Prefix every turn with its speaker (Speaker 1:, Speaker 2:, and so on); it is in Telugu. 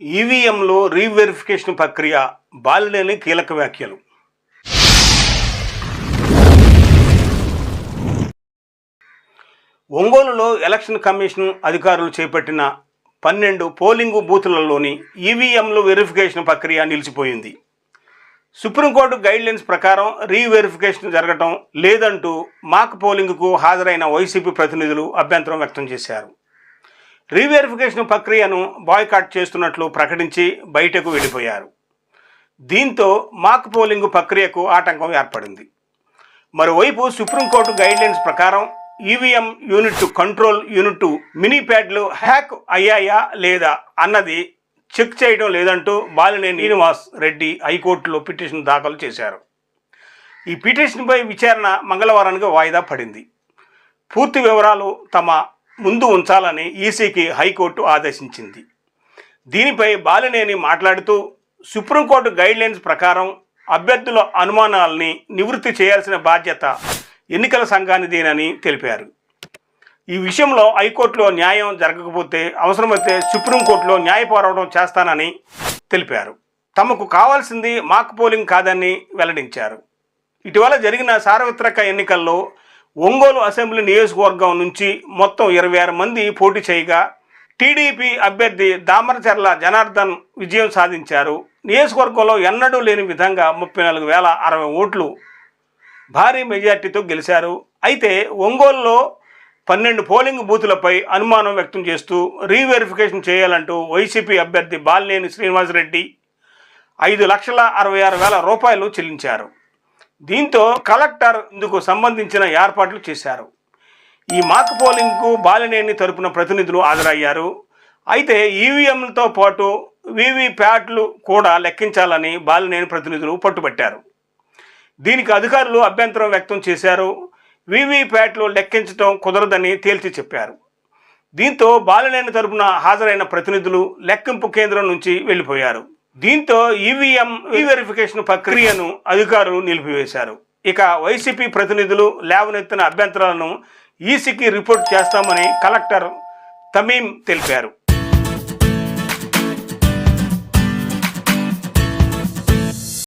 Speaker 1: ఈవీఎంలో రీవెరిఫికేషన్ ప్రక్రియ బాలినేని కీలక వ్యాఖ్యలు. ఒంగోలులో ఎలక్షన్ కమిషన్ అధికారులు చేపట్టిన పన్నెండు పోలింగు బూతులలోని ఈవీఎంలు వెరిఫికేషన్ ప్రక్రియ నిలిచిపోయింది. సుప్రీంకోర్టు గైడ్లైన్స్ ప్రకారం రీవెరిఫికేషన్ జరగటం లేదంటూ మాక్ పోలింగ్కు హాజరైన వైసీపీ ప్రతినిధులు అభ్యంతరం వ్యక్తం చేశారు. రీవెరిఫికేషన్ ప్రక్రియను బాయ్కాట్ చేస్తున్నట్లు ప్రకటించి బయటకు వెళ్ళిపోయారు. దీంతో మాక్ పోలింగ్ ప్రక్రియకు ఆటంకం ఏర్పడింది. మరోవైపు సుప్రీంకోర్టు గైడ్లైన్స్ ప్రకారం EVM unit control unit mini ప్యాడ్లు hack అయ్యాయా లేదా అన్నది చెక్ చేయడం లేదంటూ బాలినేని శ్రీనివాస్ రెడ్డి హైకోర్టులో పిటిషన్ దాఖలు చేశారు. ఈ పిటిషన్పై విచారణ మంగళవారానికి వాయిదా పడింది. పూర్తి వివరాలు తమ ముందు ఉంచాలని ఈసీకి హైకోర్టు ఆదేశించింది. దీనిపై బాలినేని మాట్లాడుతూ సుప్రీంకోర్టు గైడ్లైన్స్ ప్రకారం అభ్యర్థుల అనుమానాలని నివృత్తి చేయాల్సిన బాధ్యత ఎన్నికల సంఘానిదేనని తెలిపారు. ఈ విషయంలో హైకోర్టులో న్యాయం జరగకపోతే అవసరమైతే సుప్రీంకోర్టులో న్యాయ పోరాటం చేస్తానని తెలిపారు. తమకు కావాల్సింది మాక్ పోలింగ్ కాదని వెల్లడించారు. ఇటీవల జరిగిన సార్వత్రిక ఎన్నికల్లో ఒంగోలు అసెంబ్లీ నియోజకవర్గం నుంచి మొత్తం ఇరవై ఆరు మంది పోటీ చేయగా టీడీపీ అభ్యర్థి దామరచర్ల జనార్దన్ విజయం సాధించారు. నియోజకవర్గంలో ఎన్నడూ లేని విధంగా ముప్పై నాలుగు వేల అరవై ఓట్లు భారీ మెజార్టీతో గెలిచారు. అయితే ఒంగోలులో పన్నెండు పోలింగ్ బూతులపై అనుమానం వ్యక్తం చేస్తూ రీవెరిఫికేషన్ చేయాలంటూ వైసీపీ అభ్యర్థి బాలినేని శ్రీనివాసరెడ్డి ఐదు లక్షల అరవై ఆరు వేల రూపాయలు చెల్లించారు. దీంతో కలెక్టర్ ఇందుకు సంబంధించిన ఏర్పాట్లు చేశారు. ఈ మాక్ పోలింగ్కు బాలినేని తరపున ప్రతినిధులు హాజరయ్యారు. అయితే ఈవీఎంలతో పాటు వీవీప్యాట్లు కూడా లెక్కించాలని బాలినేని ప్రతినిధులు పట్టుబట్టారు. దీనికి అధికారులు అభ్యంతరం వ్యక్తం చేశారు. వీవీప్యాట్లు లెక్కించడం కుదరదని తేల్చి చెప్పారు. దీంతో బాలినేని తరపున హాజరైన ప్రతినిధులు లెక్కింపు కేంద్రం నుంచి వెళ్ళిపోయారు. దీంతో ఈవీఎం వెరిఫికేషన్ ప్రక్రియను అధికారులు నిలిపివేశారు. ఇక వైసీపీ ప్రతినిధులు లేవనెత్తిన అభ్యంతరాలను ఈసీకి రిపోర్ట్ చేస్తామని కలెక్టర్ తమీం తెలిపారు.